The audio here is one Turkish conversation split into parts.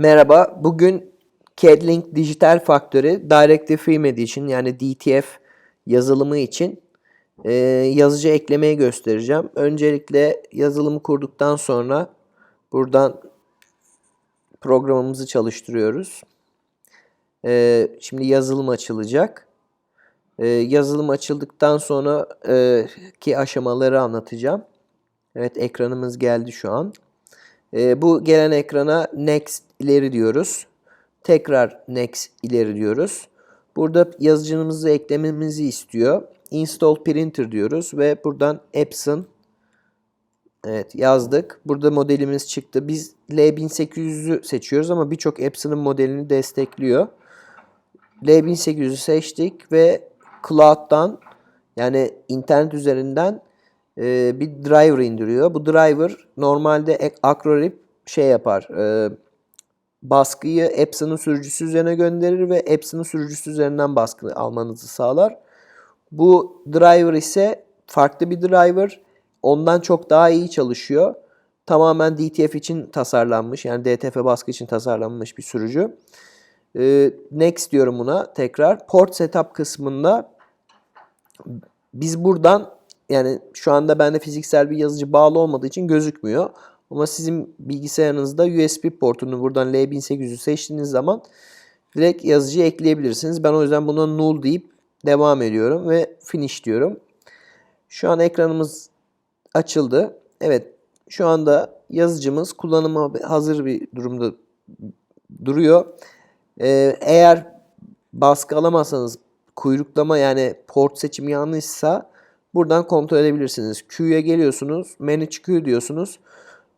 Merhaba, bugün CADLink Dijital Factory Directive Frame için yani DTF yazılımı için e, yazıcı eklemeyi göstereceğim. Öncelikle yazılımı kurduktan sonra buradan programımızı çalıştırıyoruz. E, şimdi yazılım açılacak. E, yazılım açıldıktan sonra e, ki aşamaları anlatacağım. Evet ekranımız geldi şu an. E, bu gelen ekrana next ileri diyoruz. Tekrar next ileri diyoruz. Burada yazıcımızı eklememizi istiyor. Install printer diyoruz ve buradan Epson Evet yazdık. Burada modelimiz çıktı. Biz L1800'ü seçiyoruz ama birçok Epson'ın modelini destekliyor. L1800'ü seçtik ve Cloud'dan yani internet üzerinden e, bir driver indiriyor. Bu driver normalde Acrorip şey yapar. E, baskıyı Epson'un sürücüsü üzerine gönderir ve Epson'un sürücüsü üzerinden baskı almanızı sağlar. Bu driver ise farklı bir driver. Ondan çok daha iyi çalışıyor. Tamamen DTF için tasarlanmış. Yani DTF baskı için tasarlanmış bir sürücü. Ee, next diyorum buna tekrar. Port setup kısmında biz buradan yani şu anda bende fiziksel bir yazıcı bağlı olmadığı için gözükmüyor. Ama sizin bilgisayarınızda USB portunu buradan L1800'ü seçtiğiniz zaman direkt yazıcıyı ekleyebilirsiniz. Ben o yüzden buna null deyip devam ediyorum ve finish diyorum. Şu an ekranımız açıldı. Evet şu anda yazıcımız kullanıma hazır bir durumda duruyor. Ee, eğer baskı alamazsanız kuyruklama yani port seçimi yanlışsa buradan kontrol edebilirsiniz. Q'ya geliyorsunuz. Manage Q diyorsunuz.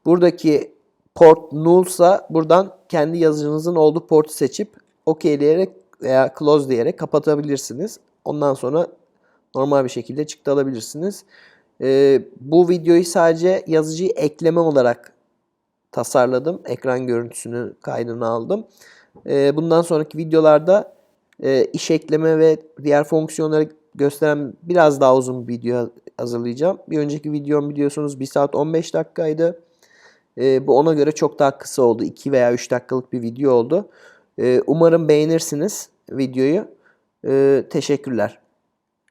Buradaki port nullsa buradan kendi yazıcınızın olduğu portu seçip OK diyerek veya close diyerek kapatabilirsiniz. Ondan sonra normal bir şekilde çıktı alabilirsiniz. Ee, bu videoyu sadece yazıcıyı ekleme olarak tasarladım. Ekran görüntüsünü kaydını aldım. Ee, bundan sonraki videolarda e, iş ekleme ve diğer fonksiyonları gösteren biraz daha uzun bir video hazırlayacağım. Bir önceki videom biliyorsunuz 1 saat 15 dakikaydı. Ee, bu ona göre çok daha kısa oldu. 2 veya 3 dakikalık bir video oldu. Ee, umarım beğenirsiniz videoyu. Ee, teşekkürler.